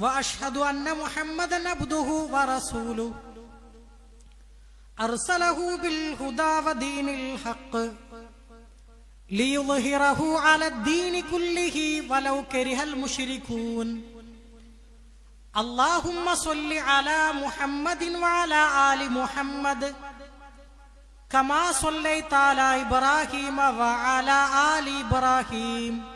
وأشهد أن محمدا عبده ورسوله. أرسله بالهدى ودين الحق ليظهره على الدين كله ولو كره المشركون. اللهم صل على محمد وعلى آل محمد كما صليت على إبراهيم وعلى آل إبراهيم.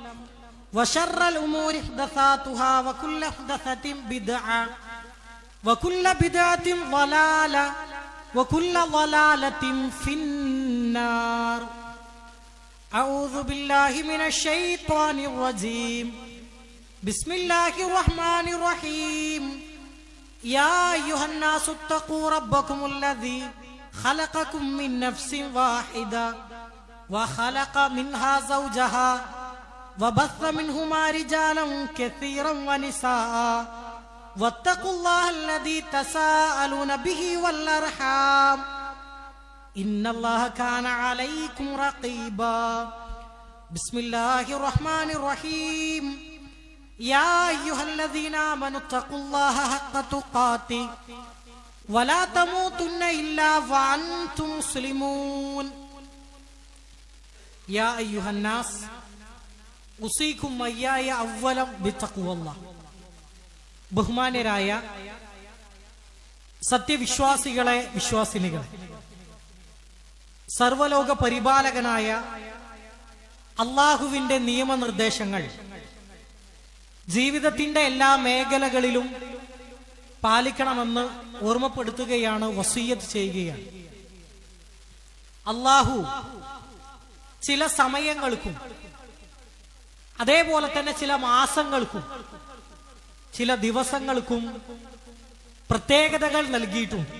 وشر الأمور محدثاتها وكل محدثة بدعة وكل بدعة ضلالة وكل ضلالة في النار. أعوذ بالله من الشيطان الرجيم. بسم الله الرحمن الرحيم. يا أيها الناس اتقوا ربكم الذي خلقكم من نفس واحدة وخلق منها زوجها وبث منهما رجالا كثيرا ونساء. واتقوا الله الذي تساءلون به والأرحام. إن الله كان عليكم رقيبا. بسم الله الرحمن الرحيم. يا أيها الذين آمنوا اتقوا الله حق تقاته. ولا تموتن إلا وأنتم مسلمون. يا أيها الناس ഉസീക്കും മയ്യായ അവലം ബിത്തക്കുവല്ല ബഹുമാനരായ സത്യവിശ്വാസികളെ വിശ്വാസിനികളെ സർവലോക പരിപാലകനായ അള്ളാഹുവിന്റെ നിയമനിർദ്ദേശങ്ങൾ ജീവിതത്തിന്റെ എല്ലാ മേഖലകളിലും പാലിക്കണമെന്ന് ഓർമ്മപ്പെടുത്തുകയാണ് വസീയത്ത് ചെയ്യുകയാണ്. അള്ളാഹു ചില സമയങ്ങൾക്കും അതേപോലെ തന്നെ ചില മാസങ്ങൾക്കും ചില ദിവസങ്ങൾക്കും പ്രത്യേകതകൾ നൽകിയിട്ടുണ്ട്.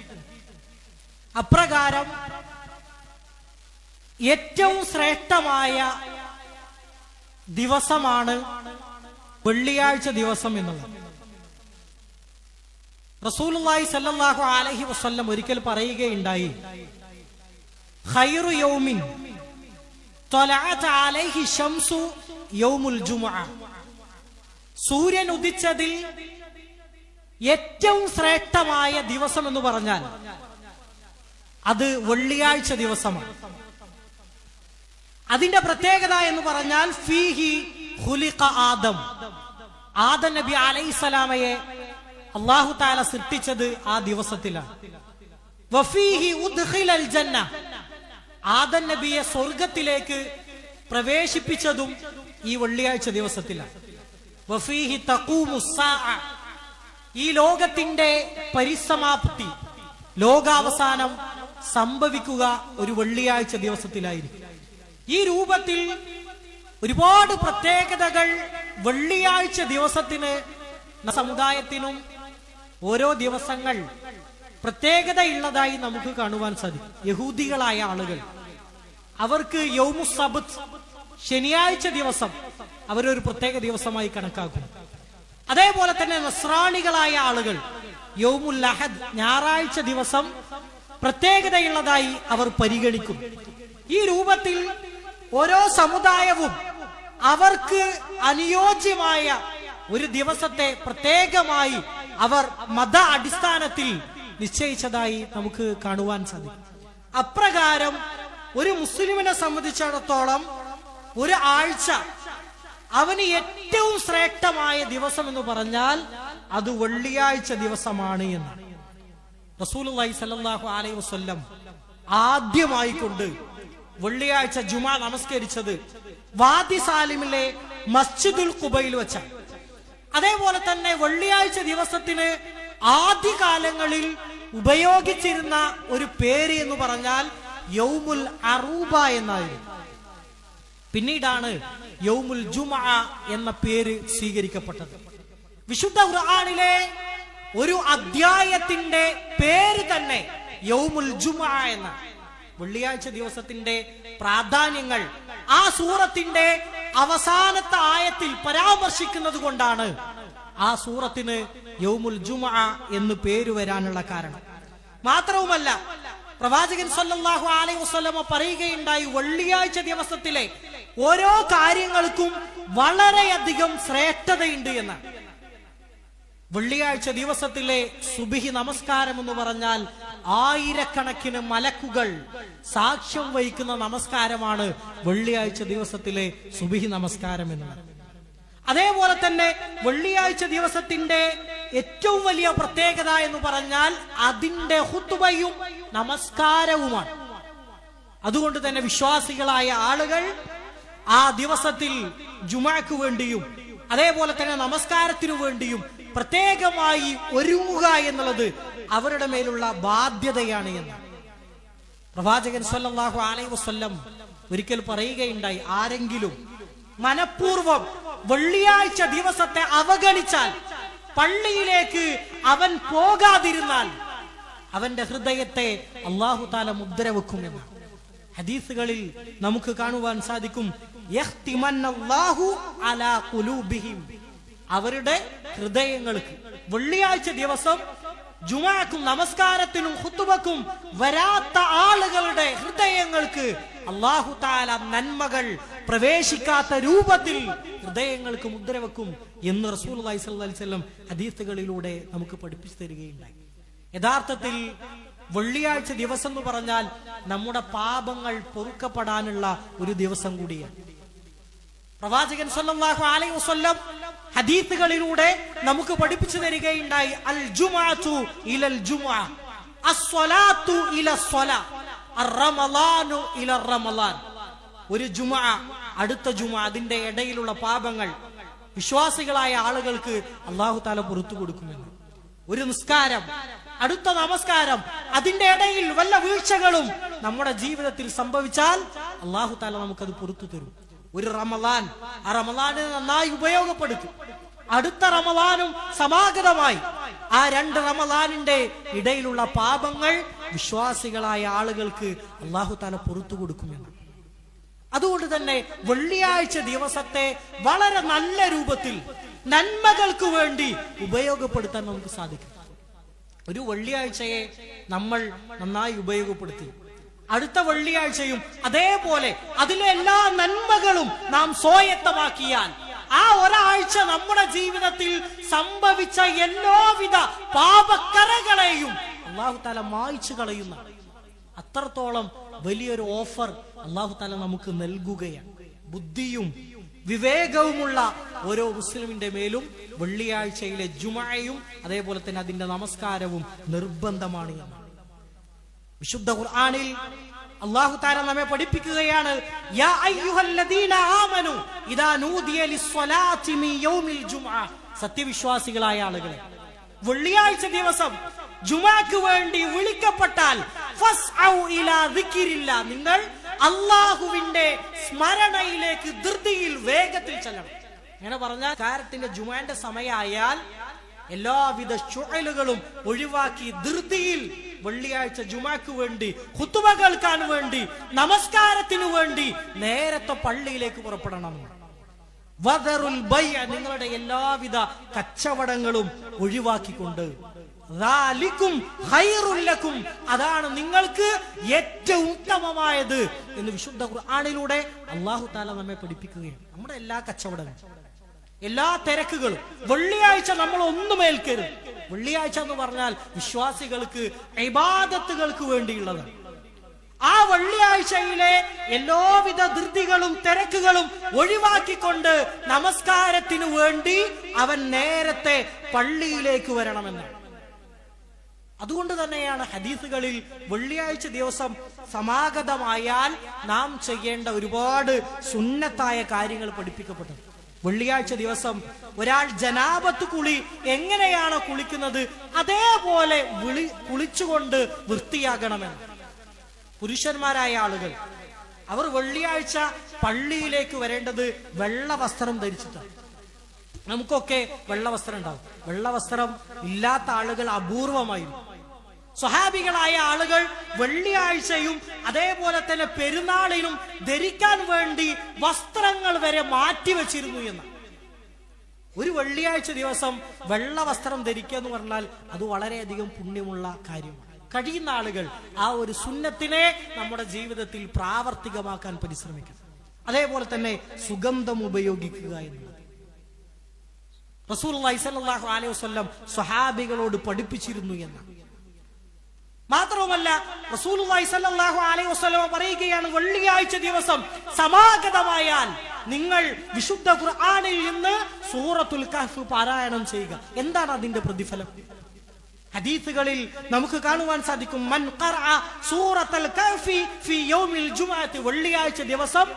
അപ്രകാരം ഏറ്റവും ശ്രേഷ്ഠമായ ദിവസമാണ് വെള്ളിയാഴ്ച ദിവസം എന്നുള്ളത്. റസൂലുള്ളാഹി സല്ലല്ലാഹു അലൈഹി വസല്ലം ഒരിക്കൽ പറയുകയുണ്ടായി ഖൈറു യൗമിൻ തലഅത അലൈഹി യൗമുൽ ജുമുഅ. സൂര്യൻ ഉദിച്ചതിൽ ഏറ്റവും ശ്രേഷ്ഠമായ ദിവസം എന്ന് പറഞ്ഞാൽ അത് വെള്ളിയാഴ്ച ദിവസമാണ്. അതിന്റെ പ്രത്യേകത എന്ന് പറഞ്ഞാൽ ഫീഹി ഹുലിഖ ആദം. ആദം നബി അലൈസലാമയെ അള്ളാഹു താല സൃഷ്ടിച്ചത് ആ ദിവസത്തിലാണ്. വഫീഹി ഉദ്ഖിലൽ ജന്ന. ആദം നബിയെ സ്വർഗത്തിലേക്ക് പ്രവേശിപ്പിച്ചതും ഈ വെള്ളിയാഴ്ച ദിവസത്തിലാണ് ഈ ലോകത്തിന്റെ പരിസമാപ്തി ലോകാവസാനം സംഭവിക്കുക ഒരു വെള്ളിയാഴ്ച ദിവസത്തിലായിരിക്കും. ഈ രൂപത്തിൽ ഒരുപാട് പ്രത്യേകതകൾ വെള്ളിയാഴ്ച ദിവസത്തിന് സമുദായത്തിനും ഓരോ ദിവസങ്ങൾ പ്രത്യേകതയുള്ളതായി നമുക്ക് കാണുവാൻ സാധിക്കും. യഹൂദികളായ ആളുകൾ അവർക്ക് യൗമു സബത്ത് ശനിയാഴ്ച ദിവസം അവരൊരു പ്രത്യേക ദിവസമായി കണക്കാക്കും. അതേപോലെ തന്നെ നസ്രാണികളായ ആളുകൾ യൗമുൽ അഹദ് ഞായറാഴ്ച ദിവസം പ്രത്യേകതയുള്ളതായി അവർ പരിഗണിക്കും. ഈ രൂപത്തിൽ ഓരോ സമുദായവും അവർക്ക് അനുയോജ്യമായ ഒരു ദിവസത്തെ പ്രത്യേകമായി അവർ മത അടിസ്ഥാനത്തിൽ നിശ്ചയിച്ചതായി നമുക്ക് കാണുവാൻ സാധിക്കും. അപ്രകാരം ഒരു മുസ്ലിമിനെ സംബന്ധിച്ചിടത്തോളം ഒരു ആഴ്ച അവന് ഏറ്റവും ശ്രേഷ്ഠമായ ദിവസം എന്ന് പറഞ്ഞാൽ അത് വെള്ളിയാഴ്ച ദിവസമാണ് എന്ന്. റസൂലുള്ളാഹി സല്ലല്ലാഹു അലൈ വസ്ല്ലം ആദ്യമായി കൊണ്ട് വെള്ളിയാഴ്ച ജുമാ നമസ്കരിച്ചത് വാദി സാലിമിലെ മസ്ജിദുൽ കുബയിൽ വെച്ചാണ്. അതേപോലെ തന്നെ വെള്ളിയാഴ്ച ദിവസത്തിന് ആദ്യകാലങ്ങളിൽ ഉപയോഗിച്ചിരുന്ന ഒരു പേര് എന്ന് പറഞ്ഞാൽ യൗമുൽ അറൂബ എന്നായിരുന്നു. പിന്നീടാണ് യൗമുൽ ജുമ എന്ന പേര് സ്വീകരിക്കപ്പെട്ടത്. വിശുദ്ധ ഖുർആനിലെ ഒരു അധ്യായത്തിന്റെ പേര് തന്നെ യൗമുൽ ജുമ എന്ന. വെള്ളിയാഴ്ച ദിവസത്തിന്റെ പ്രാധാന്യങ്ങൾ ആ സൂറത്തിന്റെ അവസാനത്തെ ആയത്തിൽ പരാമർശിക്കുന്നത് കൊണ്ടാണ് ആ സൂറത്തിന് യൗമുൽ ജുമ എന്ന് പേര് വരാനുള്ള കാരണം. മാത്രവുമല്ല പ്രവാചകൻ സല്ലാഹു അലൈഹി വസല്ലമ പറയുകയുണ്ടായി വെള്ളിയാഴ്ച ദിവസത്തിലെ ഓരോ കാര്യങ്ങൾക്കും വളരെയധികം ശ്രേഷ്ഠതയുണ്ട് എന്ന്. വെള്ളിയാഴ്ച ദിവസത്തിലെ സുബിഹി നമസ്കാരം എന്ന് പറഞ്ഞാൽ ആയിരക്കണക്കിന് മലക്കുകൾ സാക്ഷ്യം വഹിക്കുന്ന നമസ്കാരമാണ് വെള്ളിയാഴ്ച ദിവസത്തിലെ സുബിഹി നമസ്കാരം എന്ന് അതേപോലെ തന്നെ വെള്ളിയാഴ്ച ദിവസത്തിന്റെ ഏറ്റവും വലിയ പ്രത്യേകത എന്ന് പറഞ്ഞാൽ അതിന്റെ ഹുത്തുബയും നമസ്കാരവുമാണ്. അതുകൊണ്ട് തന്നെ വിശ്വാസികളായ ആളുകൾ ആ ദിവസത്തിൽ ജുമാക്ക് വേണ്ടിയും അതേപോലെ തന്നെ നമസ്കാരത്തിനു വേണ്ടിയും പ്രത്യേകമായി ഒരുങ്ങുക എന്നുള്ളത് അവരുടെ മേലുള്ള ബാധ്യതയാണ് എന്ന് പ്രവാചകൻ സല്ലല്ലാഹു അലൈഹി വസല്ലം ഒരിക്കൽ പറയുകയുണ്ടായി ആരെങ്കിലും മനഃപൂർവം വെള്ളിയാഴ്ച ദിവസത്തെ അവഗണിച്ചാൽ പള്ളിയിലേക്ക് അവൻ പോകാതിരുന്നാൽ അവന്റെ ഹൃദയത്തെ അള്ളാഹു താല മുദ്ര വെക്കുമെന്ന് ഹദീസുകളിൽ നമുക്ക് കാണുവാൻ സാധിക്കും. അവരുടെ ഹൃദയങ്ങൾക്ക് വെള്ളിയാഴ്ച ദിവസം ജുമാക്കും നമസ്കാരത്തിനും ഹുത്തുബക്കും വരാത്ത ആളുകളുടെ ഹൃദയങ്ങൾക്ക് അള്ളാഹു താല നന്മകൾ പ്രവേശിക്കാത്ത രൂപത്തിൽ ഹൃദയങ്ങൾക്ക് മുദ്ര വെക്കും എന്ന് റസൂൽ അലൈവല്ലം ഹദീസുകളിലൂടെ നമുക്ക് പഠിപ്പിച്ചു തരികയുണ്ടായി. യഥാർത്ഥത്തിൽ വെള്ളിയാഴ്ച ദിവസം എന്ന് പറഞ്ഞാൽ നമ്മുടെ പാപങ്ങൾ പൊറുക്കപ്പെടാനുള്ള ഒരു ദിവസം കൂടിയാണ്. പ്രവാചകൻ സല്ലല്ലാഹു അലൈഹി വസല്ലം ഹദീസുകളിലൂടെ നമുക്ക് പഠിപ്പിച്ചു തരികയുണ്ടായി അൽ ജുമാഅത്തു ഇലൽ ജുമാഅ അസ്സലാത്തു ഇല സ്വല അർറമളാനു ഇല ഒരു ജുമാ അടുത്ത ജുമുഅ അതിന്റെ ഇടയിലുള്ള പാപങ്ങൾ വിശ്വാസികളായ ആളുകൾക്ക് അള്ളാഹു താല പുറത്തു കൊടുക്കുമെന്ന്. ഒരു നിസ്കാരം അടുത്ത നമസ്കാരം അതിന്റെ ഇടയിൽ വല്ല വീഴ്ചകളും നമ്മുടെ ജീവിതത്തിൽ സംഭവിച്ചാൽ അള്ളാഹു താല നമുക്കത് പുറത്തു തരും. ഒരു റമലാൻ ആ റമലാനെ നന്നായി ഉപയോഗപ്പെടുത്തും. അടുത്ത റമലാനും സമാഗതമായി. ആ രണ്ട് റമലാനിന്റെ ഇടയിലുള്ള പാപങ്ങൾ വിശ്വാസികളായ ആളുകൾക്ക് അള്ളാഹു താല പുറത്തു കൊടുക്കുമെന്ന്. അതുകൊണ്ട് തന്നെ വെള്ളിയാഴ്ച ദിവസത്തെ വളരെ നല്ല രൂപത്തിൽ നന്മകൾക്ക് വേണ്ടി ഉപയോഗപ്പെടുത്താൻ നമുക്ക് സാധിക്കും. ഒരു വെള്ളിയാഴ്ചയെ നമ്മൾ നന്നായി ഉപയോഗപ്പെടുത്തി. അടുത്ത വെള്ളിയാഴ്ചയും അതേപോലെ അതിലെ എല്ലാ നന്മകളും നാം സ്വായത്തമാക്കിയാൽ ആ ഒരാഴ്ച നമ്മുടെ ജീവിതത്തിൽ സംഭവിച്ച എല്ലാവിധ പാപക്കറകളെയും അള്ളാഹു താല മായ്ച്ചു കളയുന്ന. അത്രത്തോളം വലിയൊരു ഓഫർ അള്ളാഹു താല നമുക്ക് നൽകുകയാണ്. ബുദ്ധിയും വിവേകവുമുള്ള ഓരോ മുസ്ലിമിന്റെ മേലും വെള്ളിയാഴ്ചയിലെ ജുമായയും അതേപോലെ തന്നെ അതിന്റെ നമസ്കാരവും നിർബന്ധമാണ് എന്നാണ്. വിശുദ്ധ ഖുർആനിൽ അള്ളാഹു താര നമ്മെ പഠിപ്പിക്കുകയാണ് സത്യവിശ്വാസികളായ ആളുകളെ വെള്ളിയാഴ്ച ദിവസം ജുമാക്ക് വേണ്ടി വിളിക്കപ്പെട്ടാൽ നിങ്ങൾ അള്ളാഹുവിന്റെ സ്മരണയിലേക്ക് ധൃതിയിൽ വേഗത്തിൽ ചെല്ലണം. അങ്ങനെ പറഞ്ഞാൽ കാരത്തിന്റെ ജുമാന്റെ സമയമായാൽ എല്ലാവിധ ചുഴലുകളും ഒഴിവാക്കി ധൃതിയിൽ വെള്ളിയാഴ്ച ജുമാക്ക് വേണ്ടി കുത്തുവ കേൾക്കാൻ വേണ്ടി നമസ്കാരത്തിനു വേണ്ടി നേരത്തെ പള്ളിയിലേക്ക് പുറപ്പെടണം. വദറുൽ ബയ്യ നിങ്ങളുടെ എല്ലാവിധ കച്ചവടങ്ങളും ഒഴിവാക്കിക്കൊണ്ട്. അതാണ് നിങ്ങൾക്ക് ഏറ്റവും ഉത്തമമായത് എന്ന് വിശുദ്ധ ഖുർആാനിലൂടെ അള്ളാഹു താല നമ്മെ പഠിപ്പിക്കുകയാണ്. നമ്മുടെ എല്ലാ കച്ചവടങ്ങളും. എല്ലാ തിരക്കുകളും. വെള്ളിയാഴ്ച നമ്മൾ ഒന്നും ഏൽക്കരുത്. വെള്ളിയാഴ്ച എന്ന് പറഞ്ഞാൽ വിശ്വാസികൾക്ക് ഇബാദത്തുകൾക്ക് വേണ്ടിയുള്ളതാണ് ആ വെള്ളിയാഴ്ചയിലെ എല്ലാവിധ ധൃതികളും തിരക്കുകളും ഒഴിവാക്കിക്കൊണ്ട് നമസ്കാരത്തിനു വേണ്ടി അവൻ നേരത്തെ പള്ളിയിലേക്ക് വരണമെന്ന്. അതുകൊണ്ട് തന്നെയാണ് ഹദീസുകളിൽ വെള്ളിയാഴ്ച ദിവസം സമാഗതമായാൽ നാം ചെയ്യേണ്ട ഒരുപാട് സുന്നത്തായ കാര്യങ്ങൾ പഠിപ്പിക്കപ്പെട്ടത്. വെള്ളിയാഴ്ച ദിവസം ഒരാൾ ജനാപത്ത് കുളി എങ്ങനെയാണ് കുളിക്കുന്നത് അതേപോലെ വിളി കുളിച്ചുകൊണ്ട് വൃത്തിയാകണമെന്ന്. പുരുഷന്മാരായ ആളുകൾ അവർ വെള്ളിയാഴ്ച പള്ളിയിലേക്ക് വരേണ്ടത് വെള്ള വസ്ത്രം ധരിച്ചിട്ടാണ്. നമുക്കൊക്കെ വെള്ള വസ്ത്രം ഉണ്ടാവും. വെള്ള വസ്ത്രം ഇല്ലാത്ത ആളുകൾ അപൂർവമായിരുന്നു. സ്വഹാബികളായ ആളുകൾ വെള്ളിയാഴ്ചയും അതേപോലെ തന്നെ പെരുന്നാളിനും ധരിക്കാൻ വേണ്ടി വസ്ത്രങ്ങൾ വരെ മാറ്റി വെച്ചിരുന്നു എന്ന്. ഒരു വെള്ളിയാഴ്ച ദിവസം വെള്ള വസ്ത്രം ധരിക്കുക എന്ന് പറഞ്ഞാൽ അത് വളരെയധികം പുണ്യമുള്ള കാര്യമാണ്. കഴിയുന്ന ആളുകൾ ആ ഒരു സുന്നത്തിനെ നമ്മുടെ ജീവിതത്തിൽ പ്രാവർത്തികമാക്കാൻ പരിശ്രമിക്കണം. അതേപോലെ തന്നെ സുഗന്ധം ഉപയോഗിക്കുക എന്നുള്ളത്. റസൂൽ അലൈഹി വസല്ലം സ്വഹാബികളോട് പഠിപ്പിച്ചിരുന്നു എന്ന് മാത്രവുമല്ല റസൂൽ സല്ലല്ലാഹു അലൈഹി വസല്ലം പറയുകയാണ് വെള്ളിയാഴ്ച ദിവസം സമാഗതമായാൽ നിങ്ങൾ വിശുദ്ധ ഖുർആനിൽ നിന്ന് സൂറത്തുൽ കഹ്ഫ് പാരായണം ചെയ്യുക. എന്താണ് അതിന്റെ പ്രതിഫലം? ഹദീസുകളിൽ നമുക്ക് കാണുവാൻ സാധിക്കും മൻ സൂറത്തുൽ കഹ്ഫി ഫി വെള്ളിയാഴ്ച ദിവസം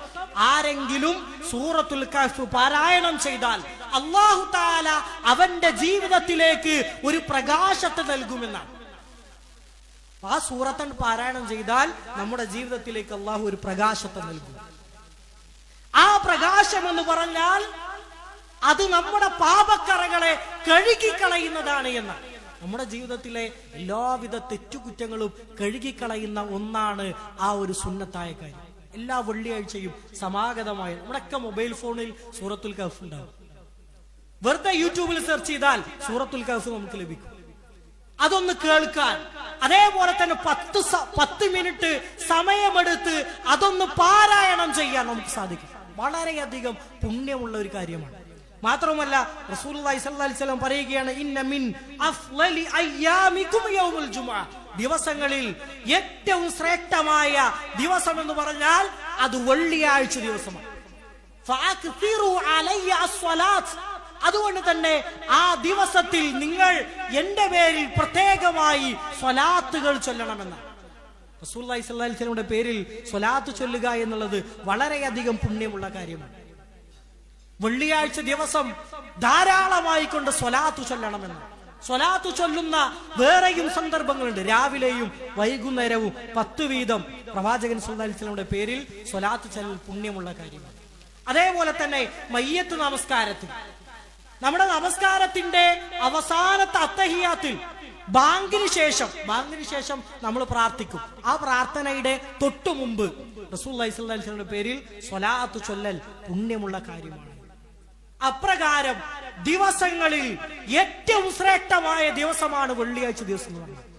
ആരെങ്കിലും സൂറത്തുൽ കഹ്ഫ് പാരായണം ചെയ്താൽ അല്ലാഹു തആല അവന്റെ ജീവിതത്തിലേക്ക് ഒരു പ്രകാശത്തെ നൽകുമെന്നാണ്. ആ സൂറത്തൻ പാരായണം ചെയ്താൽ നമ്മുടെ ജീവിതത്തിലേക്ക് അള്ളാഹു ഒരു പ്രകാശത്തെ നൽകും. ആ പ്രകാശം എന്ന് പറഞ്ഞാൽ അത് നമ്മുടെ പാപക്കറകളെ കഴുകിക്കളയുന്നതാണ് എന്ന്. നമ്മുടെ ജീവിതത്തിലെ എല്ലാവിധ തെറ്റുകുറ്റങ്ങളും കഴുകിക്കളയുന്ന ഒന്നാണ് ആ ഒരു സുന്നത്തായ കാര്യം. എല്ലാ വെള്ളിയാഴ്ചയും സമാഗതമായി നമ്മുടെയൊക്കെ മൊബൈൽ ഫോണിൽ സൂറത്തുൽ കഫ് ഉണ്ടാവും. വെറുതെ യൂട്യൂബിൽ സെർച്ച് ചെയ്താൽ സൂറത്തുൽ കഫ് നമുക്ക് ലഭിക്കും. അതൊന്ന് കേൾക്കാൻ. അതേപോലെ തന്നെ പത്ത് പത്ത് മിനിറ്റ് സമയമെടുത്ത് അതൊന്ന് പാരായണം ചെയ്യാൻ നമുക്ക് സാധിക്കും. വളരെയധികം പുണ്യമുള്ള ഒരു കാര്യമാണ്. മാത്രവുമല്ല വസല്ലം പറയുകയാണ് ഇന്ന മിൻ ദിവസങ്ങളിൽ ഏറ്റവും ശ്രേഷ്ഠമായ ദിവസം എന്ന് പറഞ്ഞാൽ അത് വെള്ളിയാഴ്ച ദിവസമാണ്. അതുകൊണ്ട് തന്നെ ആ ദിവസത്തിൽ നിങ്ങൾ എന്റെ പേരിൽ പ്രത്യേകമായി സ്വലാത്തുകൾ ചൊല്ലണമെന്ന് റസൂല്ലി സ്വല്ലാസ്ലമിയുടെ പേരിൽ സ്വലാത്ത് ചൊല്ലുക എന്നുള്ളത് വളരെയധികം പുണ്യമുള്ള കാര്യമാണ്. വെള്ളിയാഴ്ച ദിവസം ധാരാളമായി കൊണ്ട് സ്വലാത്ത് ചൊല്ലണമെന്ന്. സ്വലാത്തു ചൊല്ലുന്ന വേറെയും സന്ദർഭങ്ങളുണ്ട്. രാവിലെയും വൈകുന്നേരവും പത്ത് വീതം പ്രവാചകൻ സുല്ലാസ്ലമിയുടെ പേരിൽ സ്വലാത്തു ചൊല്ലൽ പുണ്യമുള്ള കാര്യമാണ്. അതേപോലെ തന്നെ മയ്യത്ത് നമസ്കാരത്തിൽ നമ്മുടെ നമസ്കാരത്തിന്റെ അവസാനത്തെ അത്തഹിയാത്തിൽ ബാങ്കിന് ശേഷം ബാങ്കിന് ശേഷം നമ്മൾ പ്രാർത്ഥിക്കും. ആ പ്രാർത്ഥനയുടെ തൊട്ടു മുമ്പ് റസൂൽ അലൈഹിയുടെ പേരിൽ സ്വലാത്ത് ചൊല്ലൽ പുണ്യമുള്ള കാര്യമാണ്. അപ്രകാരം ദിവസങ്ങളിൽ ഏറ്റവും ശ്രേഷ്ഠമായ ദിവസമാണ് വെള്ളിയാഴ്ച ദിവസം എന്ന് പറയുന്നത്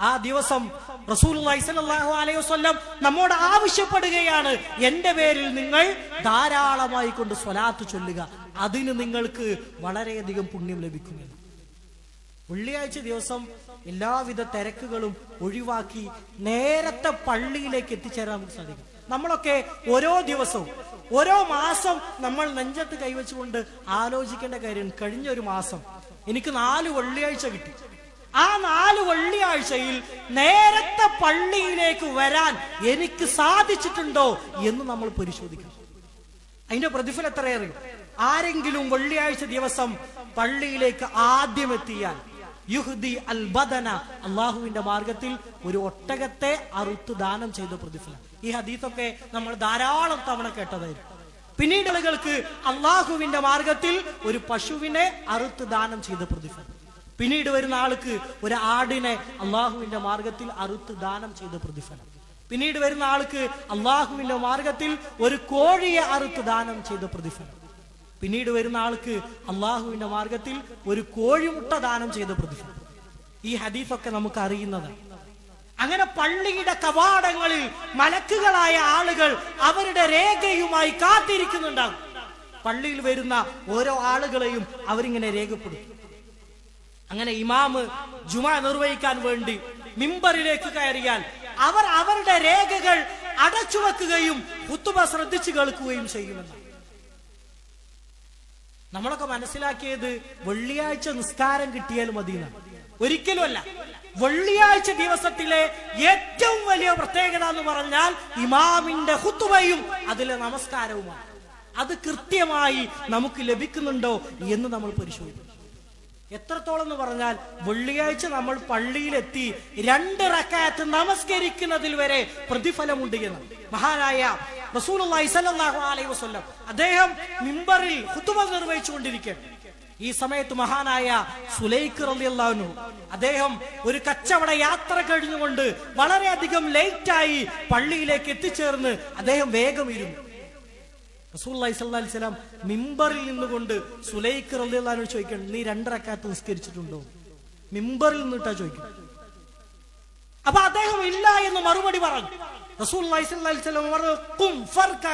ആ ദിവസം റസൂൽ അലൈഹി വസല്ലം നമ്മോട് ആവശ്യപ്പെടുകയാണ് എന്റെ പേരിൽ നിങ്ങൾ ധാരാളമായി കൊണ്ട് സ്വലാത്ത് ചൊല്ലുക. അതിന് നിങ്ങൾക്ക് വളരെയധികം പുണ്യം ലഭിക്കുമെന്ന്. വെള്ളിയാഴ്ച ദിവസം എല്ലാവിധ തിരക്കുകളും ഒഴിവാക്കി നേരത്തെ പള്ളിയിലേക്ക് എത്തിച്ചേരാൻ നമുക്ക് സാധിക്കും. നമ്മളൊക്കെ ഓരോ ദിവസവും ഓരോ മാസം നമ്മൾ നെഞ്ചത്ത് കൈവച്ചുകൊണ്ട് ആലോചിക്കേണ്ട കാര്യം കഴിഞ്ഞ ഒരു മാസം എനിക്ക് നാല് വെള്ളിയാഴ്ച കിട്ടി. ആ നാല് വെള്ളിയാഴ്ചയിൽ നേരത്തെ പള്ളിയിലേക്ക് വരാൻ എനിക്ക് സാധിച്ചിട്ടുണ്ടോ എന്ന് നമ്മൾ പരിശോധിക്കണം. അതിന്റെ പ്രതിഫലം എത്രയേറെ ആരെങ്കിലും വെള്ളിയാഴ്ച ദിവസം പള്ളിയിലേക്ക് ആദ്യം എത്തിയാൽ യുഹ്ദി അൽ ബദന അള്ളാഹുവിന്റെ മാർഗത്തിൽ ഒരു ഒട്ടകത്തെ അറുത്ത് ദാനം ചെയ്ത പ്രതിഫലം. ഈ ഹദീത്തൊക്കെ നമ്മൾ ധാരാളം തവണ കേട്ടതായിരുന്നു പിന്നീട് ആളുകൾക്ക് അള്ളാഹുവിന്റെ മാർഗത്തിൽ ഒരു പശുവിനെ അറുത്ത് ദാനം ചെയ്ത പ്രതിഫലം. പിന്നീട് വരുന്ന ആൾക്ക് ഒരു ആടിനെ അള്ളാഹുവിന്റെ മാർഗത്തിൽ അറുത്ത് ദാനം ചെയ്ത പ്രതിഫലം. പിന്നീട് വരുന്ന ആൾക്ക് അള്ളാഹുവിന്റെ മാർഗത്തിൽ ഒരു കോഴിയെ അറുത്ത് ദാനം ചെയ്ത പ്രതിഫലം. പിന്നീട് വരുന്ന ആൾക്ക് അള്ളാഹുവിന്റെ മാർഗത്തിൽ ഒരു കോഴിമുട്ട ദാനം ചെയ്ത പ്രതിഫലം. ഈ ഹദീഫൊക്കെ നമുക്ക് അറിയുന്നത് അങ്ങനെ പള്ളിയുടെ കവാടങ്ങളിൽ മലക്കുകളായ ആളുകൾ അവരുടെ രേഖയുമായി കാത്തിരിക്കുന്നുണ്ടാകും. പള്ളിയിൽ വരുന്ന ഓരോ ആളുകളെയും അവരിങ്ങനെ രേഖപ്പെടുത്തും. അങ്ങനെ ഇമാമ് ജുമാ നിർവഹിക്കാൻ വേണ്ടി മിമ്പറിലേക്ക് കയറിയാൽ അവർ അവരുടെ രേഖകൾ അടച്ചു വെക്കുകയും കുത്തുബ ശ്രദ്ധിച്ചു കേൾക്കുകയും ചെയ്യുമെന്ന്. നമ്മളൊക്കെ മനസ്സിലാക്കിയത് വെള്ളിയാഴ്ച നിസ്കാരം കിട്ടിയാൽ മതിയെന്നാണ് ഒരിക്കലുമല്ല. വെള്ളിയാഴ്ച ദിവസത്തിലെ ഏറ്റവും വലിയ പ്രത്യേകത എന്ന് പറഞ്ഞാൽ ഇമാമിന്റെ ഹുത്തുബയും അതിലെ നമസ്കാരവുമാണ്. അത് കൃത്യമായി നമുക്ക് ലഭിക്കുന്നുണ്ടോ എന്ന് നമ്മൾ പരിശോധിക്കും എത്രത്തോളം എന്ന് പറഞ്ഞാൽ വെള്ളിയാഴ്ച നമ്മൾ പള്ളിയിലെത്തി രണ്ട് റക്കാത്ത് നമസ്കരിക്കുന്നതിൽ വരെ പ്രതിഫലമുണ്ട് എന്ന്. മഹാനായ അലൈഹി വസല്ലം അദ്ദേഹം മിമ്പറിൽ ഖുതുബ നിർവഹിച്ചുകൊണ്ടിരിക്കുകയാണ്. ഈ സമയത്ത് മഹാനായ സുലൈഖ് അൻഹു അദ്ദേഹം ഒരു കച്ചവട യാത്ര കഴിഞ്ഞുകൊണ്ട് വളരെയധികം ലേറ്റായി പള്ളിയിലേക്ക് എത്തിച്ചേർന്ന് അദ്ദേഹം വേഗം ഇരുന്നു. റസൂല്ലി സ്വല്ലി സ്വലാം മിമ്പറിൽ നിന്നുകൊണ്ട് സുലൈഖ് റളിയല്ലാഹു ചോദിക്കണം നീ രണ്ടരക്കാത്ത് നിസ്കരിച്ചിട്ടുണ്ടോ? മിമ്പറിൽ നിന്നിട്ടാ ചോദിക്കും. അപ്പൊ അദ്ദേഹം ഇല്ല എന്ന് മറുപടി പറഞ്ഞു. റസൂലുള്ളാഹി സ്വല്ലല്ലാഹി അലൈഹി വസല്ലം പറഞ്ഞു "ഖും ഫർക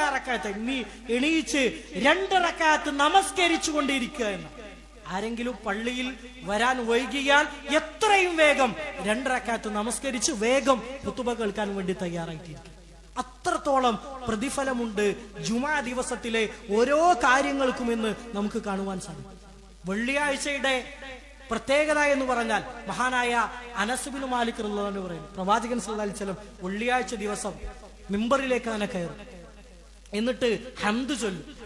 നീ എണീച്ച് രണ്ട് റക്കാത്ത് നമസ്കരിച്ചു കൊണ്ടിരിക്കുക എന്ന്. ആരെങ്കിലും പള്ളിയിൽ വരാൻ വൈകിയാൽ എത്രയും വേഗം രണ്ടരക്കാത്ത് നമസ്കരിച്ച് വേഗം കുത്തുബ കേൾക്കാൻ വേണ്ടി തയ്യാറായിട്ടിരിക്കും. അത്രത്തോളം പ്രതിഫലമുണ്ട് ജുമാ ദിവസത്തിലെ ഓരോ കാര്യങ്ങൾക്കും എന്ന് നമുക്ക് കാണുവാൻ സാധിക്കും. വെള്ളിയാഴ്ചയുടെ പ്രത്യേകത എന്ന് പറഞ്ഞാൽ മഹാനായ അനസുബിന് മാലിക് എന്ന് പറയുന്നു. പ്രവാചകൻ വസല്ലം വെള്ളിയാഴ്ച ദിവസം മിമ്പറിലേക്ക് അങ്ങനെ കയറും. എന്നിട്ട് ഹംദ് ചൊല്ലും.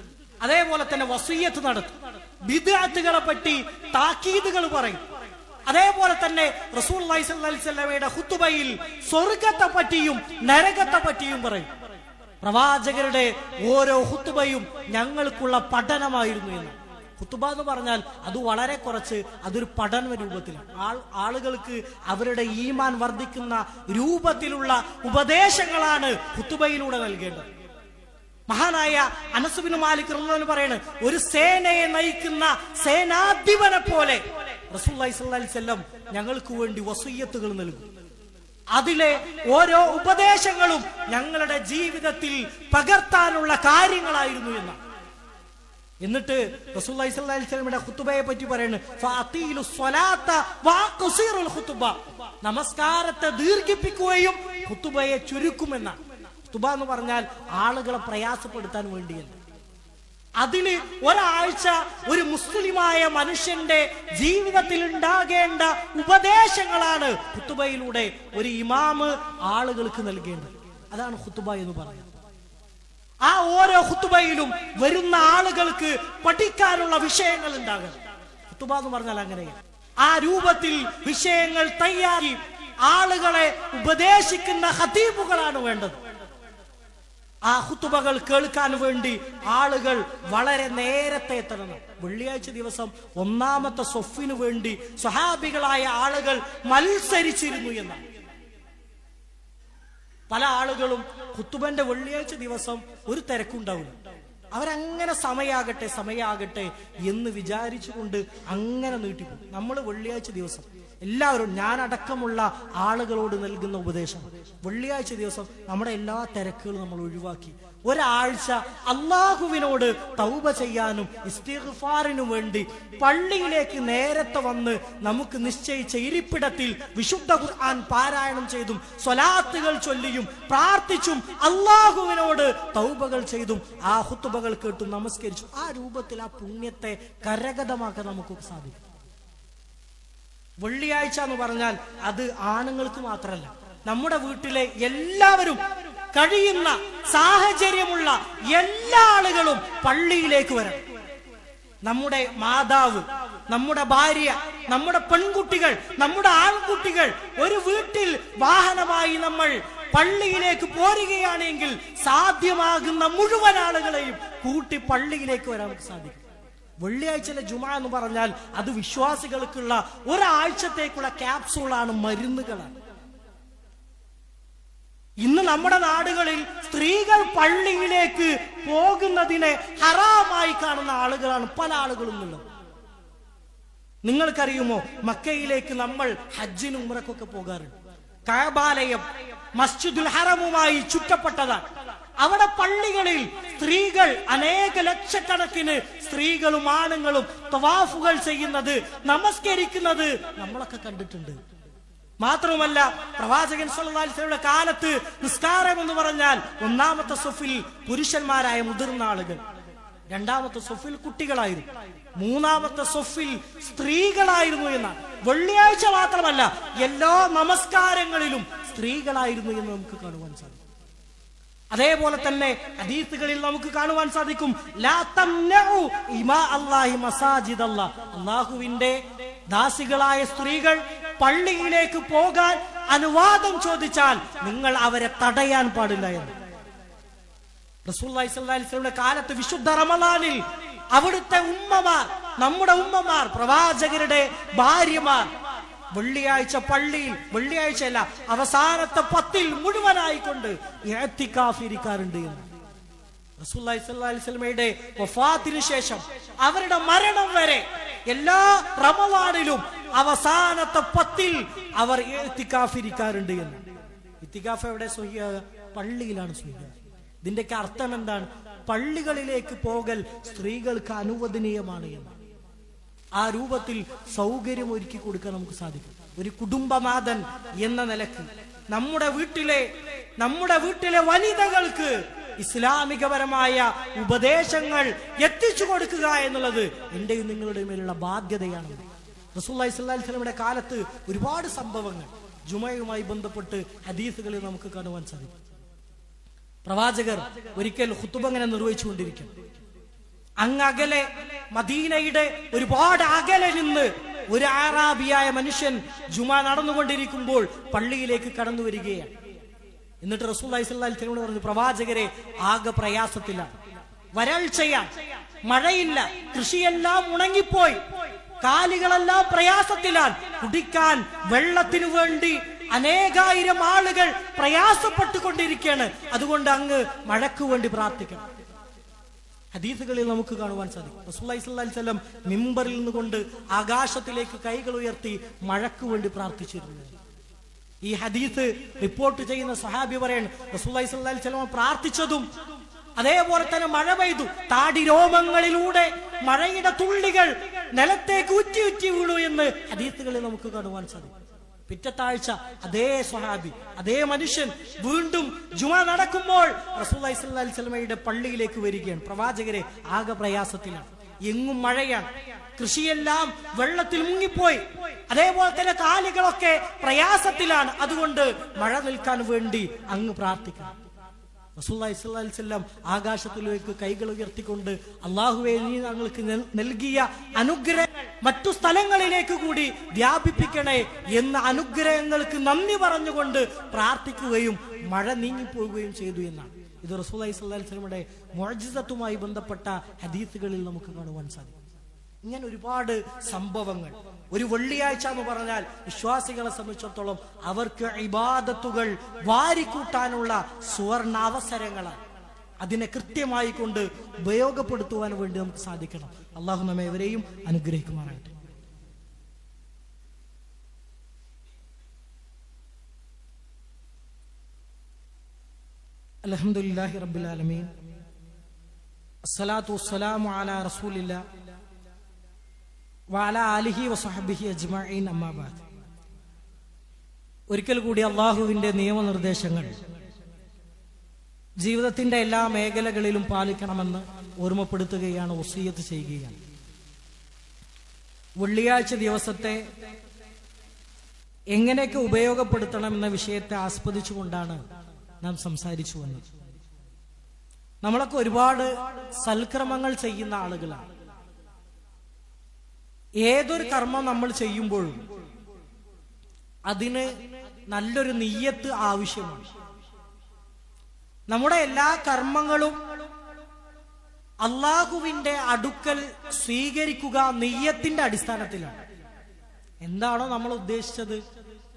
അതേപോലെ തന്നെ വസൂയത്ത് നടത്തും. ബിദ്അത്തുകളെ പറ്റി താക്കീതുകൾ പറയും. അതേപോലെ തന്നെ റസൂൽ അലൈഹിസ്വല്ലമയുടെ ഹുത്തുബയിൽ സ്വർഗത്തെ പറ്റിയും നരകത്തെ പറ്റിയും പറയും. പ്രവാചകരുടെ ഓരോ ഹുത്തുബയും ഞങ്ങൾക്കുള്ള പഠനമായിരുന്നു എന്ന്. ഹുത്തുബ എന്ന് പറഞ്ഞാൽ അത് വളരെ കുറച്ച് അതൊരു പഠന രൂപത്തിലാണ്. ആൾ ആളുകൾക്ക് അവരുടെ ഈമാൻ വർദ്ധിക്കുന്ന രൂപത്തിലുള്ള ഉപദേശങ്ങളാണ് ഹുത്തുബയിലൂടെ നൽകേണ്ടത്. മഹാനായ അനസുബിന് മാലിക് പറയാണ് ഒരു സേനയെ നയിക്കുന്ന സേനാധിപനെ പോലെ റസൂല്ലി ഞങ്ങൾക്ക് വേണ്ടി വസൂയത്തുകൾ നൽകും. അതിലെ ഓരോ ഉപദേശങ്ങളും ഞങ്ങളുടെ ജീവിതത്തിൽ പകർത്താനുള്ള കാര്യങ്ങളായിരുന്നു എന്ന് എന്നിട്ട് വസല്ലമയുടെ ഖുതുബയെ പറ്റി പറയുന്നു ഫഅതീലു സ്വലാത്ത വഖസീറുൽ ഖുതുബ. നമസ്കാരത്തെ ദീർഘിപ്പിക്കുകയും ഖുതുബയെ ചുരുക്കുമെന്നാണ്. ഖുതുബ എന്ന് പറഞ്ഞാൽ ആളുകളെ പ്രയാസപ്പെടുത്താൻ വേണ്ടിയല്ല അതിന് ഒരാഴ്ച ഒരു മുസ്ലിമായ മനുഷ്യന്റെ ജീവിതത്തിൽ ഉണ്ടാകേണ്ട ഉപദേശങ്ങളാണ് ഖുത്തുബയിലൂടെ ഒരു ഇമാമ് ആളുകൾക്ക് നൽകേണ്ടത്. അതാണ് ഖുത്തുബ എന്ന് പറയുന്നത്. ആ ഓരോ ഖുത്തുബയിലും വരുന്ന ആളുകൾക്ക് പഠിക്കാനുള്ള വിഷയങ്ങൾ ഉണ്ടാകണം. ഖുത്തുബ എന്ന് പറഞ്ഞാൽ അങ്ങനെയാണ്. ആ രൂപത്തിൽ വിഷയങ്ങൾ തയ്യാറി ആളുകളെ ഉപദേശിക്കുന്ന ഹതീബുകളാണ് വേണ്ടത്. ആ ഹുത്തുബകൾ കേൾക്കാൻ വേണ്ടി ആളുകൾ വളരെ നേരത്തെ എത്തണം. വെള്ളിയാഴ്ച ദിവസം ഒന്നാമത്തെ സൊഫിനു വേണ്ടി സ്വഹാബികളായ ആളുകൾ മത്സരിച്ചിരുന്നു എന്നാണ്. പല ആളുകളും കുത്തുബന്റെ വെള്ളിയാഴ്ച ദിവസം ഒരു തിരക്കുണ്ടാവില്ല. അവരങ്ങനെ സമയാകട്ടെ സമയാകട്ടെ എന്ന് വിചാരിച്ചുകൊണ്ട് അങ്ങനെ നീട്ടിപ്പോകും. നമ്മൾ വെള്ളിയാഴ്ച ദിവസം എല്ലാവരും ഞാനടക്കമുള്ള ആളുകളോട് നൽകുന്ന ഉപദേശം. വെള്ളിയാഴ്ച ദിവസം നമ്മുടെ എല്ലാ തിരക്കുകളും നമ്മൾ ഒഴിവാക്കി. ഒരാഴ്ച അള്ളാഹുവിനോട് തൗബ ചെയ്യാനും ഇസ്തിഫാറിനും വേണ്ടി പള്ളിയിലേക്ക് നേരത്തെ വന്ന് നമുക്ക് നിശ്ചയിച്ച ഇരിപ്പിടത്തിൽ വിശുദ്ധ ഖുർആൻ പാരായണം ചെയ്തും സ്വലാത്തുകൾ ചൊല്ലിയും പ്രാർത്ഥിച്ചും അള്ളാഹുവിനോട് തൗബകൾ ചെയ്തും ആ ഹുത്തുബകൾ കേട്ടും നമസ്കരിച്ചു ആ രൂപത്തിൽ ആ പുണ്യത്തെ കരഗതമാക്കാൻ നമുക്ക് സാധിക്കും. വെള്ളിയാഴ്ച എന്ന് പറഞ്ഞാൽ അത് ആണുങ്ങൾക്ക് മാത്രമല്ല. നമ്മുടെ വീട്ടിലെ എല്ലാവരും കഴിയുന്ന സാഹചര്യമുള്ള എല്ലാ ആളുകളും പള്ളിയിലേക്ക് വരണം. നമ്മുടെ മാതാവ് നമ്മുടെ ഭാര്യ നമ്മുടെ പെൺകുട്ടികൾ നമ്മുടെ ആൺകുട്ടികൾ ഒരു വീട്ടിൽ വാഹനമായി നമ്മൾ പള്ളിയിലേക്ക് പോരുകയാണെങ്കിൽ സാധ്യമാകുന്ന മുഴുവൻ ആളുകളെയും കൂട്ടി പള്ളിയിലേക്ക് വരാൻ സാധിക്കും. വെള്ളിയാഴ്ചയിലെ ജുമ എന്ന് പറഞ്ഞാൽ അത് വിശ്വാസികൾക്കുള്ള ഒരാഴ്ചത്തേക്കുള്ള ക്യാപ്സൂളാണ് മരുന്നുകളാണ് ഇന്ന് നമ്മുടെ നാടുകളിൽ സ്ത്രീകൾ പള്ളിയിലേക്ക് പോകുന്നതിനെ ഹറാമായി കാണുന്ന ആളുകളാണ് പല ആളുകളും ഉള്ളത്. നിങ്ങൾക്കറിയുമോ? മക്കയിലേക്ക് നമ്മൾ ഹജ്ജിനും ഉമ്രക്കൊക്കെ പോകാറുണ്ട്. കഴബാലയം മസ്ജിദുൽ ഹറമുമായി ചുറ്റപ്പെട്ടതാണ്. അവിടെ പള്ളികളിൽ സ്ത്രീകൾ അനേക ലക്ഷക്കണക്കിന് സ്ത്രീകളും ആണുങ്ങളും തവാഫുകൾ ചെയ്യുന്നത് നമസ്കരിക്കുന്നത് നമ്മളൊക്കെ കണ്ടിട്ടുണ്ട്. മാത്രവുമല്ല പ്രവാചകൻ സല്ലല്ലാഹുവിന്റെ കാലത്ത് നിസ്കാരം എന്ന് പറഞ്ഞാൽ ഒന്നാമത്തെ സൊഫിൽ പുരുഷന്മാരായ മുതിർന്ന ആളുകൾ രണ്ടാമത്തെ സൊഫിൽ കുട്ടികളായിരുന്നു മൂന്നാമത്തെ സൊഫിൽ സ്ത്രീകളായിരുന്നു എന്നാണ്. വെള്ളിയാഴ്ച മാത്രമല്ല എല്ലാ നമസ്കാരങ്ങളിലും സ്ത്രീകളായിരുന്നു എന്ന് നമുക്ക് കാണുവാൻ സാധിക്കും. അതേപോലെ തന്നെ ഹദീസുകളിൽ നമുക്ക് കാണുവാൻ സാധിക്കും. അള്ളാഹുവിന്റെ ദാസികളായ സ്ത്രീകൾ പള്ളിയിലേക്ക് പോകാൻ അനുവാദം ചോദിച്ചാൽ നിങ്ങൾ അവരെ തടയാൻ പാടില്ല എന്ന് വസല്ലമയുടെ കാലത്ത് വിശുദ്ധ റമലാനിൽ അവിടുത്തെ ഉമ്മമാർ നമ്മുടെ ഉമ്മമാർ പ്രവാചകരുടെ ഭാര്യമാർ വെള്ളിയാഴ്ച പള്ളിയിൽ വെള്ളിയാഴ്ചയല്ല അവസാനത്തെ പത്തിൽ മുഴുവനായിക്കൊണ്ട് ഇരിക്കാറുണ്ട് എന്ന്. വഫാത്തിന് ശേഷം അവരുടെ മരണം വരെ എല്ലാ റമവാണിലും അവസാനത്തെ പത്തിൽ അവർ ഇരിക്കാറുണ്ട് എന്ന്. ഇത്തിക്കാഫ് എവിടെ സ്വഹിയാ പള്ളിയിലാണ് സുഹിയ ഇതിന്റെ അർത്ഥം എന്താണ്? പള്ളികളിലേക്ക് പോകൽ സ്ത്രീകൾക്ക് അനുവദനീയമാണ് എന്ന്. ആ രൂപത്തിൽ സൗകര്യം ഒരുക്കി കൊടുക്കാൻ നമുക്ക് സാധിക്കും. ഒരു കുടുംബനാഥൻ എന്ന നിലയ്ക്ക് നമ്മുടെ വീട്ടിലെ നമ്മുടെ വീട്ടിലെ വനിതകൾക്ക് ഇസ്ലാമികപരമായ ഉപദേശങ്ങൾ എത്തിച്ചു കൊടുക്കുക എന്നുള്ളത് എന്റെയും നിങ്ങളുടെ മേലുള്ള ബാധ്യതയാണ്. റസൂല്ലി സ്വല്ലി സ്വലമിയുടെ കാലത്ത് ഒരുപാട് സംഭവങ്ങൾ ജുമയുമായി ബന്ധപ്പെട്ട് ഹദീസുകളിൽ നമുക്ക് കാണുവാൻ സാധിക്കും. പ്രവാചകർ ഒരിക്കൽ ഹുത്തുബങ്ങനെ നിർവഹിച്ചുകൊണ്ടിരിക്കും. അങ്ങകലെ മദീനയുടെ ഒരുപാട് അകലെ നിന്ന് ഒരു ആറാബിയായ മനുഷ്യൻ ജുമ നടന്നുകൊണ്ടിരിക്കുമ്പോൾ പള്ളിയിലേക്ക് കടന്നു വരികയാണ്. എന്നിട്ട് റസൂൽ സ്വല്ലാ പറഞ്ഞു പ്രവാചകരെ ആകെ പ്രയാസത്തിലാണ്. വരൾച്ചയാണ്. മഴയില്ല. കൃഷിയെല്ലാം ഉണങ്ങിപ്പോയി. കാലുകളെല്ലാം പ്രയാസത്തിലാണ്. കുടിക്കാൻ വെള്ളത്തിനു വേണ്ടി അനേകായിരം ആളുകൾ പ്രയാസപ്പെട്ടുകൊണ്ടിരിക്കുകയാണ്. അതുകൊണ്ട് അങ്ങ് മഴയ്ക്ക് വേണ്ടി പ്രാർത്ഥിക്കണം. ഹദീസുകളിൽ നമുക്ക് കാണുവാൻ സാധിക്കും. അലൈഹി വസല്ലം മിമ്പറിൽ നിന്നുകൊണ്ട് ആകാശത്തിലേക്ക് കൈകൾ ഉയർത്തി മഴക്ക് വേണ്ടി പ്രാർത്ഥിച്ചിരുന്നു. ഈ ഹദീസ് റിപ്പോർട്ട് ചെയ്യുന്ന സഹാബി റസൂലുള്ളാഹി സ്വല്ലല്ലാഹി അലൈഹി വസല്ലം പ്രാർത്ഥിച്ചതും അതേപോലെ തന്നെ മഴ പെയ്തു. താടി രോമങ്ങളിലൂടെ മഴയുടെ തുള്ളികൾ നിലത്തേക്ക് ഉറ്റി ഉറ്റി വീണു എന്ന് ഹദീസുകളിൽ നമുക്ക് കാണുവാൻ സാധിക്കും. പിറ്റത്താഴ്ച അതേ സ്വഹാബി അതേ മനുഷ്യൻ വീണ്ടും ജുമ നടക്കുമ്പോൾ സ്വല്ലി സ്വലമയുടെ പള്ളിയിലേക്ക് വരികയാണ്. പ്രവാചകരെ ആകെ പ്രയാസത്തിലാണ്. എങ്ങും മഴയാണ്. കൃഷിയെല്ലാം വെള്ളത്തിൽ മുങ്ങിപ്പോയി. അതേപോലെ തന്നെ കാലികളൊക്കെ പ്രയാസത്തിലാണ്. അതുകൊണ്ട് മഴ നിൽക്കാൻ വേണ്ടി അങ്ങ് പ്രാർത്ഥിക്കണം. റസൂല്ലി സ്വല്ലി സ്വല്ലാം ആകാശത്തിലേക്ക് കൈകൾ ഉയർത്തിക്കൊണ്ട് അള്ളാഹുവെ നീ ഞങ്ങൾക്ക് നൽ- നൽകിയ അനുഗ്രഹങ്ങൾ മറ്റു സ്ഥലങ്ങളിലേക്ക് കൂടി വ്യാപിപ്പിക്കണേ എന്ന അനുഗ്രഹങ്ങൾക്ക് നന്ദി പറഞ്ഞുകൊണ്ട് പ്രാർത്ഥിക്കുകയും മഴ നീങ്ങിപ്പോവുകയും ചെയ്തു എന്നാണ്. ഇത് റസൂൽ അലൈഹി വല്ലമയുടെ മോജിസത്തുമായി ബന്ധപ്പെട്ട ഹദീസുകളിൽ നമുക്ക് കാണുവാൻ സാധിക്കും. ഇങ്ങനെ ഒരുപാട് സംഭവങ്ങൾ. ഒരു വെള്ളിയാഴ്ച എന്ന് പറഞ്ഞാൽ വിശ്വാസികളെ സംബന്ധിച്ചിടത്തോളം അവർക്ക് ഇബാദത്തുകൾ വാരിക്കൂട്ടാനുള്ള സുവർണ അതിനെ കൃത്യമായി കൊണ്ട് ഉപയോഗപ്പെടുത്തുവാൻ വേണ്ടി നമുക്ക് സാധിക്കണം. അള്ളാഹു നമ്മെ ഇവരെയും അനുഗ്രഹിക്കുമാറായിട്ട് അലഹമുല്ലാഹി റബുലാലമീൻ അസ്സലാത്തു വസ്സലാമു അലാ റസൂലില്ല ഒരിക്കൽ കൂടി അള്ളാഹുവിന്റെ നിയമനിർദ്ദേശങ്ങൾ ജീവിതത്തിന്റെ എല്ലാ മേഖലകളിലും പാലിക്കണമെന്ന് ഓർമ്മപ്പെടുത്തുകയാണ് ഒസീയത്ത് ചെയ്യുകയാണ്. വെള്ളിയാഴ്ച ദിവസത്തെ എങ്ങനെയൊക്കെ ഉപയോഗപ്പെടുത്തണം എന്ന വിഷയത്തെ ആസ്പദിച്ചുകൊണ്ടാണ് നാം സംസാരിച്ചു വന്നത്. നമ്മളൊക്കെ ഒരുപാട് സൽക്രമങ്ങൾ ചെയ്യുന്ന ആളുകളാണ്. ഏതൊരു കർമ്മം നമ്മൾ ചെയ്യുമ്പോഴും അതിന് നല്ലൊരു നെയ്യത്ത് ആവശ്യമാണ്. നമ്മുടെ എല്ലാ കർമ്മങ്ങളും അള്ളാഹുവിന്റെ അടുക്കൽ സ്വീകരിക്കുക നെയ്യത്തിന്റെ അടിസ്ഥാനത്തിലാണ്. എന്താണോ നമ്മൾ ഉദ്ദേശിച്ചത്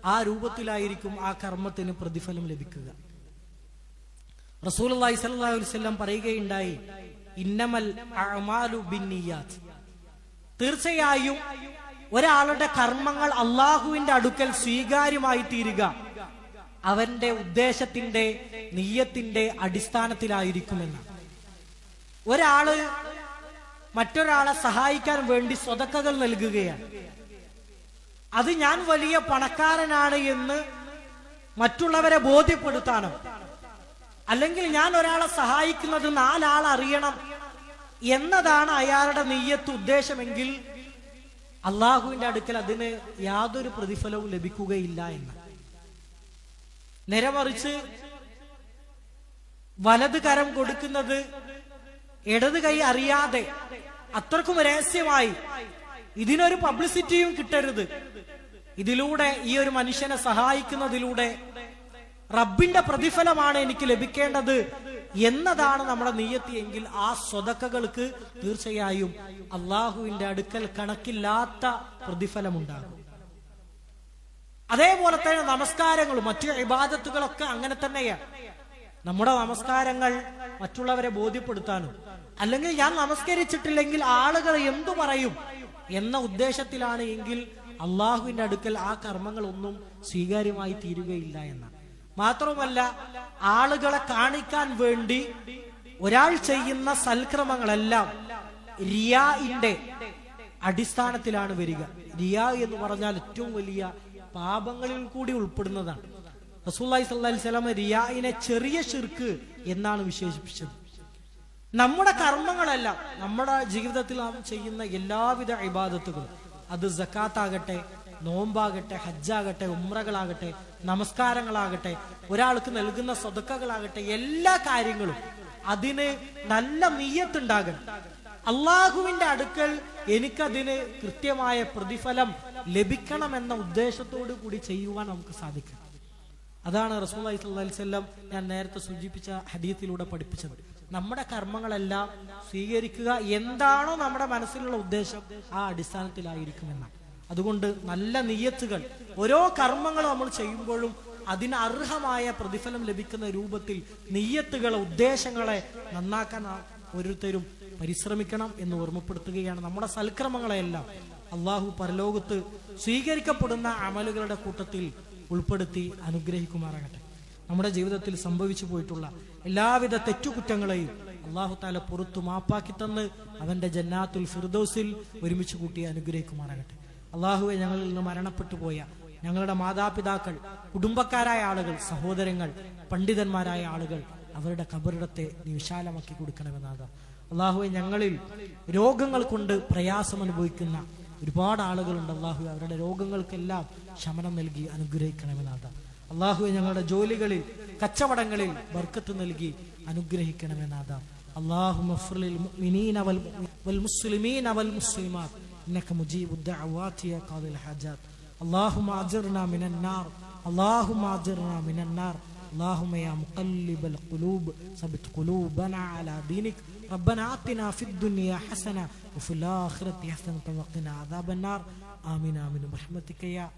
ആ രൂപത്തിലായിരിക്കും ആ കർമ്മത്തിന് പ്രതിഫലം ലഭിക്കുക. റസൂൽ അള്ളാഹി വസല്ലം പറയുകയുണ്ടായി ഇന്നമൽ അഅമാലു ബിന്നിയാത്ത്. തീർച്ചയായും ഒരാളുടെ കർമ്മങ്ങൾ അള്ളാഹുവിന്റെ അടുക്കൽ സ്വീകാര്യമായി തീരുക. അവന്റെ ഉദ്ദേശത്തിന്റെ നീയത്തിന്റെ അടിസ്ഥാനത്തിലായിരിക്കുമെന്ന്. ഒരാൾ മറ്റൊരാളെ സഹായിക്കാൻ വേണ്ടി സ്വതക്കകൾ നൽകുകയാണ്. അത് ഞാൻ വലിയ പണക്കാരനാണ് എന്ന് മറ്റുള്ളവരെ ബോധ്യപ്പെടുത്താനോ അല്ലെങ്കിൽ ഞാൻ ഒരാളെ സഹായിക്കുന്നത് നാലാൾ അറിയണം എന്നതാണ് അയാളുടെ നെയ്യത്ത് ഉദ്ദേശമെങ്കിൽ അള്ളാഹുവിന്റെ അടുക്കൽ അതിന് യാതൊരു പ്രതിഫലവും ലഭിക്കുകയില്ല എന്ന്. നേരെ വലത് കരം കൊടുക്കുന്നത് ഇടത് കൈ അറിയാതെ അത്രക്കും രഹസ്യമായി ഇതിനൊരു പബ്ലിസിറ്റിയും കിട്ടരുത്. ഇതിലൂടെ ഈ ഒരു മനുഷ്യനെ സഹായിക്കുന്നതിലൂടെ റബ്ബിന്റെ പ്രതിഫലമാണ് എനിക്ക് ലഭിക്കേണ്ടത് എന്നതാണ് നമ്മുടെ നീയത്തി എങ്കിൽ ആ സ്വതക്കകൾക്ക് തീർച്ചയായും അള്ളാഹുവിന്റെ അടുക്കൽ കണക്കില്ലാത്ത പ്രതിഫലമുണ്ടാകും. അതേപോലെ തന്നെ നമസ്കാരങ്ങളും മറ്റു ഇബാദത്തുകളൊക്കെ അങ്ങനെ തന്നെയാണ് നമ്മുടെ നമസ്കാരങ്ങൾ മറ്റുള്ളവരെ ബോധ്യപ്പെടുത്താനും അല്ലെങ്കിൽ ഞാൻ നമസ്കരിച്ചിട്ടില്ലെങ്കിൽ ആളുകൾ എന്തു പറയും എന്ന ഉദ്ദേശത്തിലാണ് എങ്കിൽ അള്ളാഹുവിന്റെ അടുക്കൽ ആ കർമ്മങ്ങളൊന്നും സ്വീകാര്യമായി തീരുകയില്ല എന്നാണ്. മാത്രമല്ല ആളുകളെ കാണിക്കാൻ വേണ്ടി ഒരാൾ ചെയ്യുന്ന സൽക്രമങ്ങളെല്ലാം റിയാഇന്റെ അടിസ്ഥാനത്തിലാണ് വരിക. റിയാ എന്ന് പറഞ്ഞാൽ ഏറ്റവും വലിയ പാപങ്ങളിൽ കൂടി ഉൾപ്പെടുന്നതാണ്. റസൂല്ലായി സല്ലി സ്വലമ റിയായിനെ ചെറിയ ശിർക്ക് എന്നാണ് വിശേഷിപ്പിച്ചത്. നമ്മുടെ കർമ്മങ്ങളെല്ലാം നമ്മുടെ ജീവിതത്തിൽ നാം ചെയ്യുന്ന എല്ലാവിധ ഇബാദത്തുകളും അത് ജക്കാത്താകട്ടെ നോമ്പാകട്ടെ ഹജ്ജാകട്ടെ ഉമ്രകളാകട്ടെ നമസ്കാരങ്ങളാകട്ടെ ഒരാൾക്ക് നൽകുന്ന സ്വതക്കകളാകട്ടെ എല്ലാ കാര്യങ്ങളും അതിന് നല്ല നീയത്തുണ്ടാകണം. അള്ളാഹുവിന്റെ അടുക്കൽ എനിക്കതിന് കൃത്യമായ പ്രതിഫലം ലഭിക്കണം എന്ന ഉദ്ദേശത്തോടു കൂടി ചെയ്യുവാൻ നമുക്ക് സാധിക്കും. അതാണ് റസൂൽ അലൈഹിസ്വല്ലാം ഞാൻ നേരത്തെ സൂചിപ്പിച്ച ഹദീത്തിലൂടെ പഠിപ്പിച്ചത്. നമ്മുടെ കർമ്മങ്ങളെല്ലാം സ്വീകരിക്കുക എന്താണോ നമ്മുടെ മനസ്സിലുള്ള ഉദ്ദേശം ആ അടിസ്ഥാനത്തിലായിരിക്കുമെന്നാണ്. അതുകൊണ്ട് നല്ല നീയത്തുകൾ. ഓരോ കർമ്മങ്ങൾ നമ്മൾ ചെയ്യുമ്പോഴും അതിന് അർഹമായ പ്രതിഫലം ലഭിക്കുന്ന രൂപത്തിൽ നീയത്തുകളെ ഉദ്ദേശങ്ങളെ നന്നാക്കാൻ ഓരോരുത്തരും പരിശ്രമിക്കണം എന്ന് ഓർമ്മപ്പെടുത്തുകയാണ് നമ്മുടെ സൽക്രമങ്ങളെയെല്ലാം. അള്ളാഹു പരലോകത്ത് സ്വീകരിക്കപ്പെടുന്ന അമലുകളുടെ കൂട്ടത്തിൽ ഉൾപ്പെടുത്തി അനുഗ്രഹിക്കുമാറാകട്ടെ. നമ്മുടെ ജീവിതത്തിൽ സംഭവിച്ചു പോയിട്ടുള്ള എല്ലാവിധ തെറ്റുകുറ്റങ്ങളെയും അള്ളാഹു താല പുറത്തു മാപ്പാക്കി തന്ന് അവന്റെ ജന്നാത്തുൽ ഫിർദോസിൽ ഒരുമിച്ച് കൂട്ടി അനുഗ്രഹിക്കുമാറാകട്ടെ. അള്ളാഹുവെ ഞങ്ങളിൽ നിന്ന് മരണപ്പെട്ടു പോയ ഞങ്ങളുടെ മാതാപിതാക്കൾ കുടുംബക്കാരായ ആളുകൾ സഹോദരങ്ങൾ പണ്ഡിതന്മാരായ ആളുകൾ അവരുടെ കബറിടത്തെ നീ വിശാലമാക്കി കൊടുക്കണമെന്നാണ്. അള്ളാഹുവെ ഞങ്ങളിൽ രോഗങ്ങൾ കൊണ്ട് പ്രയാസം അനുഭവിക്കുന്ന ഒരുപാട് ആളുകളുണ്ട്. അള്ളാഹു അവരുടെ രോഗങ്ങൾക്കെല്ലാം ശമനം നൽകി അനുഗ്രഹിക്കണമെന്നാഥ അള്ളാഹുവെ ഞങ്ങളുടെ ജോലികളിൽ കച്ചവടങ്ങളിൽ ബർക്കത്ത് നൽകി അനുഗ്രഹിക്കണമെന്നാഥ അള്ളാഹു إنك مجيب الدعوات يا قاضي الحاجات. اللهم أجرنا من النار. اللهم أجرنا من النار. اللهم يا مقلب القلوب ثبت قلوبنا على دينك. ربنا آتنا في الدنيا حسنة وفي الآخرة حسنة وقنا عذاب النار. آمين آمين. برحمتك يا